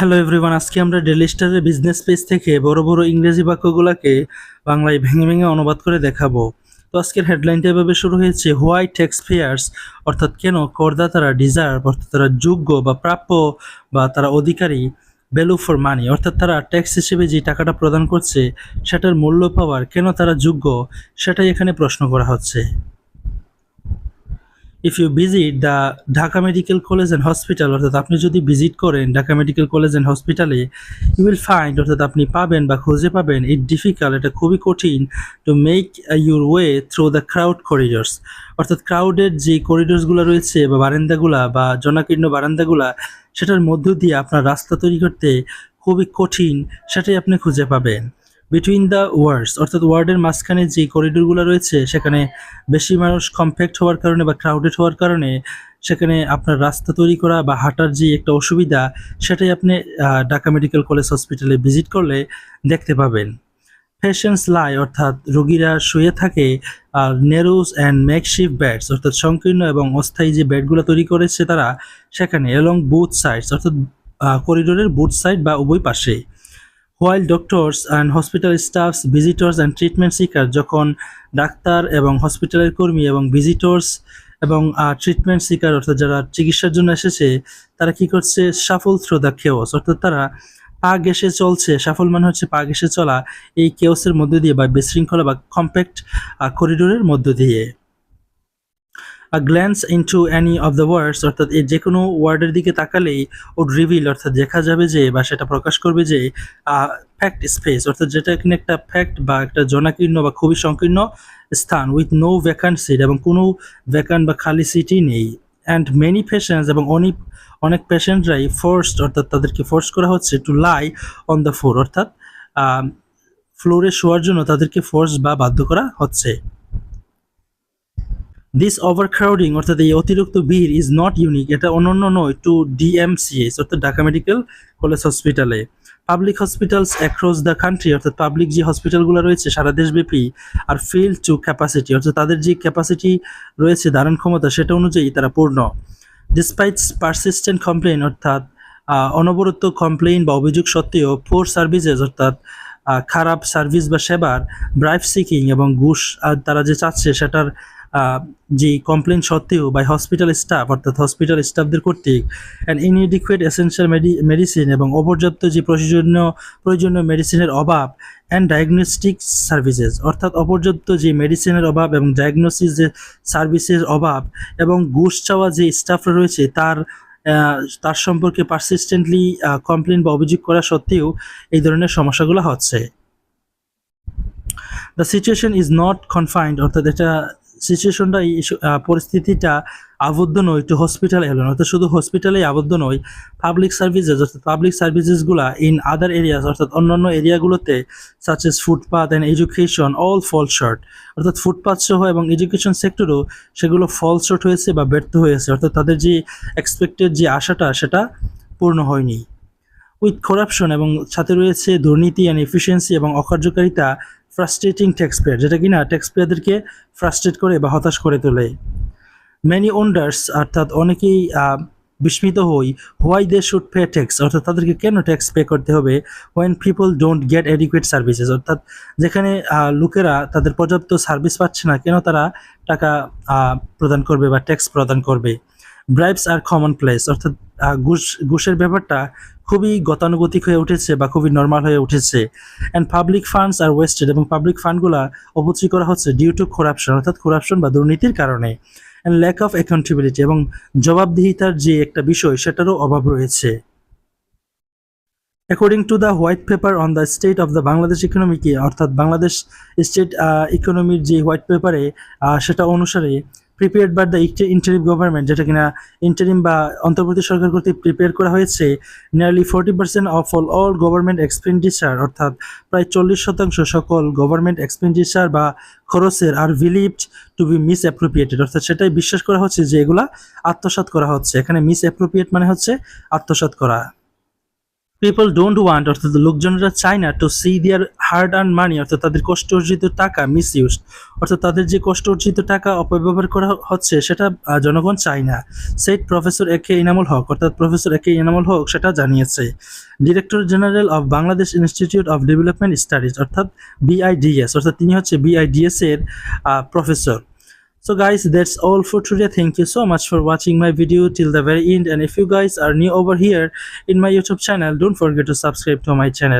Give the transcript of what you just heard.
Hello everyone আজকে আমরা daily স্টারের বিজনেস পেজ থেকে বড় বড় ইংরেজি বাক্যগুলোকে বাংলায় ভেঙে ভেঙে অনুবাদ করে দেখাবো। তো আজকের হেডলাইনটা এভাবে শুরু হয়েছে হোয়াই ট্যাক্স ফেয়ার্স অর্থাৎ কেন করদাতারা ডিজার্ভ অর্থাৎ তারা যোগ্য বা প্রাপ্য বা তারা অধিকারী ভ্যালু ফর মানি অর্থাৎ তারা ট্যাক্স হিসেবে যে টাকাটা প্রদান করছে, সেটার মূল্য পাওয়ার কেন তারা যোগ্য, সেটাই এখানে প্রশ্ন করা হচ্ছে। If you visit the Dhaka medical college and hospital অর্থাৎ আপনি যদি ভিজিট করেন ঢাকা মেডিকেল কলেজ অ্যান্ড হসপিটালে ইউ উইল ফাইন্ড অর্থাৎ আপনি পাবেন বা খুঁজে পাবেন ইট ডিফিকাল্ট এটা খুবই কঠিন to make your way through the crowd corridors অর্থাৎ ক্রাউডের যে করিডোর্সগুলো রয়েছে বা বারান্দাগুলা বা জনাকীর্ণ বারান্দাগুলা সেটার মধ্য দিয়ে আপনার রাস্তা তৈরি করতে খুবই কঠিন, সেটাই আপনি খুঁজে পাবেন। বিটুইন দ্য ওয়ার্ডস অর্থাৎ ওয়ার্ডের মাঝখানে যে করিডোরগুলো রয়েছে, সেখানে বেশি মানুষ কম্প্যাক্ট হওয়ার কারণে বা ক্রাউডেড হওয়ার কারণে সেখানে আপনার রাস্তা তৈরি করা বা হাঁটার যে একটা অসুবিধা, সেটাই আপনি ঢাকা মেডিকেল কলেজ হসপিটালে ভিজিট করলে দেখতে পাবেন। পেশেন্টস লাই অর্থাৎ রোগীরা শুয়ে থাকে, আর নেরোস অ্যান্ড মেকশিফট বেডস অর্থাৎ সংকীর্ণ এবং অস্থায়ী যে বেডগুলো তৈরি করেছে তারা, সেখানে এলং বুথ সাইডস অর্থাৎ করিডোরের বুথ সাইড বা উভয় পাশে। While doctors and hospital staffs visitors and treatment seeker যখন ডাক্তার এবং হসপিটালের কর্মী এবং ভিজিটর্স এবং ট্রিটমেন্ট সিকার অর্থাৎ যারা চিকিৎসার জন্য এসেছে, তারা কি করছে? সাফল থ্রু দ্য কেওস অর্থাৎ তারা পা ঘেসে চলছে। সাফল মানে হচ্ছে পা ঘেসে চলা এই কেওসের মধ্য দিয়ে বা বিশৃঙ্খলা বা কম্প্যাক্ট করিডোরের মধ্য দিয়ে। A glance into any of the words অর্থাৎ এই যে কোনো ওয়ার্ডের দিকে তাকালেই ও রিভিল অর্থাৎ দেখা যাবে যে বা সেটা প্রকাশ করবে যে ফ্যাক্ট স্পেস অর্থাৎ যেটা এখানে একটা ফ্যাক্ট বা একটা জনাকীর্ণ বা খুবই সংকীর্ণ স্থান উইথ নো ভ্যাকান্ট সিট এবং কোনো ভ্যাকান্ট বা খালি সিটই নেই। অ্যান্ড মেনি পেশেন্টস এবং অনেক অনেক পেশেন্টরাই ফোর্সড অর্থাৎ তাদেরকে ফোর্স করা হচ্ছে to lie on the floor অর্থাৎ ফ্লোরে শোয়ার জন্য তাদেরকে ফোর্স বা বাধ্য করা হচ্ছে। দিস ওভারক্রাউডিং অর্থাৎ এই অতিরিক্ত ভিড় ইজ নট ইউনিক এটা অনন্য নয় টু ডিএমসিএস অর্থাৎ ঢাকা মেডিকেল কলেজ হসপিটালে public hospitals across the country অর্থাৎ পাবলিক যে হসপিটালগুলো রয়েছে, সারা দেশব্যাপী আর ফিল টু ক্যাপাসিটি অর্থাৎ তাদের যে ক্যাপাসিটি রয়েছে, ধারণ ক্ষমতা, সেটা অনুযায়ী তারা পূর্ণ। ডিসপাইটস পারসিস্টেন্ট কমপ্লেন অর্থাৎ অনবরত কমপ্লেইন বা অভিযোগ সত্ত্বেও পোর সার্ভিসেস অর্থাৎ খারাপ সার্ভিস বা সেবার ব্রাইভ সিকিং এবং ঘুষ তারা যে চাচ্ছে, সেটার যে কমপ্লেন সত্ত্বেও বাই হসপিটাল স্টাফ অর্থাৎ হসপিটাল স্টাফদের কর্তৃক অ্যান্ড ইনএডিকুয়েট এসেন্সিয়াল মেডিসিন এবং অপর্যাপ্ত যে প্রয়োজনীয় প্রয়োজনীয় মেডিসিনের অভাব অ্যান্ড ডায়াগনস্টিক সার্ভিসেস অর্থাৎ অপর্যাপ্ত যে মেডিসিনের অভাব এবং ডায়াগনোসিস যে সার্ভিসের অভাব এবং ঘুষ চাওয়া যে স্টাফরা রয়েছে তার তার সম্পর্কে পারসিস্টেন্টলি কমপ্লেন বা অভিযোগ করা সত্ত্বেও এই ধরনের সমস্যাগুলো হচ্ছে। The situation is not confined অর্থাৎ এটা সিচুয়েশনটা পরিস্থিতিটা আবদ্ধ নয়, একটু হসপিটাল এলোন অর্থাৎ শুধু হসপিটালেই আবদ্ধ নয় পাবলিক সার্ভিসেস অর্থাৎ পাবলিক সার্ভিসেসগুলো ইন আদার এরিয়াস অর্থাৎ অন্যান্য এরিয়াগুলোতে such as footpath and education all fall short অর্থাৎ ফুটপাথ সহ এবং এডুকেশন সেক্টরও সেগুলো ফল শর্ট হয়েছে বা ব্যর্থ হয়েছে। অর্থাৎ তাদের যে এক্সপেক্টেড যে আশাটা, সেটা পূর্ণ হয়নি। উইথ করাপশন এবং সাথে রয়েছে দুর্নীতি অ্যান্ড এফিসিয়েন্সি এবং অকার্যকারিতা ফ্রাস্ট্রেটিং ট্যাক্স পেয়ার যেটা কিনা ট্যাক্স পেয়ারদেরকে ফ্রাস্ট্রেট করে বা হতাশ করে তোলে। ম্যানি ওন্ডার্স অর্থাৎ অনেকেই বিস্মিত হই why they should pay tax অর্থাৎ তাদেরকে কেন ট্যাক্স পে করতে হবে when people don't get adequate services অর্থাৎ যেখানে লোকেরা তাদের পর্যাপ্ত সার্ভিস পাচ্ছে না, কেন তারা টাকা প্রদান করবে বা ট্যাক্স প্রদান করবে। ব্রাইবস আর কমন প্লেস অর্থাৎ ঘুষ, ঘুষের ব্যাপারটা খুবই গতানুগতিক হয়ে উঠেছে বা খুবই নর্মাল হয়ে উঠেছে। And public funds are wasted এবং পাবলিক ফান্ডগুলা অপচয় করা হচ্ছে ডিউ টু করাপশন অর্থাৎ করাপশন বা দুর্নীতির কারণে। অ্যান্ড ল্যাক অফ অ্যাকাউন্টেবিলিটি এবং জবাবদিহিতার যে একটা বিষয়, সেটারও অভাব রয়েছে। According to the white paper on the state of the Bangladesh ইকোনমিকে অর্থাৎ, বাংলাদেশ স্টেট ইকোনমির যে হোয়াইট পেপারে সেটা অনুসারে prepared by the interim government যেটা কিনা ইন্টারিম বা অন্তর্বর্তী সরকার কর্তৃক প্রিপেয়ার করা হয়েছে nearly forty percent of all all government expenditure অর্থাৎ প্রায় চল্লিশ শতাংশ সকল গভর্নমেন্ট এক্সপেন্ডিচার বা খরচের আর believed to be misappropriated অর্থাৎ সেটাই বিশ্বাস করা হচ্ছে যে এগুলা আত্মসাৎ করা হচ্ছে। এখানে মিস অ্যাপ্রোপ্রিয়েট মানে হচ্ছে আত্মসাৎ করা। পিপল ডোন্ট ওয়ান্ট অর্থাৎ লোকজনেরা চায় না to see their hard earned money অর্থাৎ তাদের কষ্ট অর্জিত টাকা মিস অর্থাৎ তাদের যে কষ্ট অর্জিত টাকা অপব্যবহার করা হচ্ছে সেটা জনগণ চায় না said professor A K Inamul Haq অর্থাৎ professor A K Inamul Haq সেটা জানিয়েছে director general of Bangladesh Institute of Development Studies অর্থাৎ বিআইডিএস অর্থাৎ তিনি হচ্ছে বিআইডিএস এর professor So guys, that's all for today. Thank you so much for watching my video till the very end. And if you guys are new over here in my YouTube channel, don't forget to subscribe to my channel.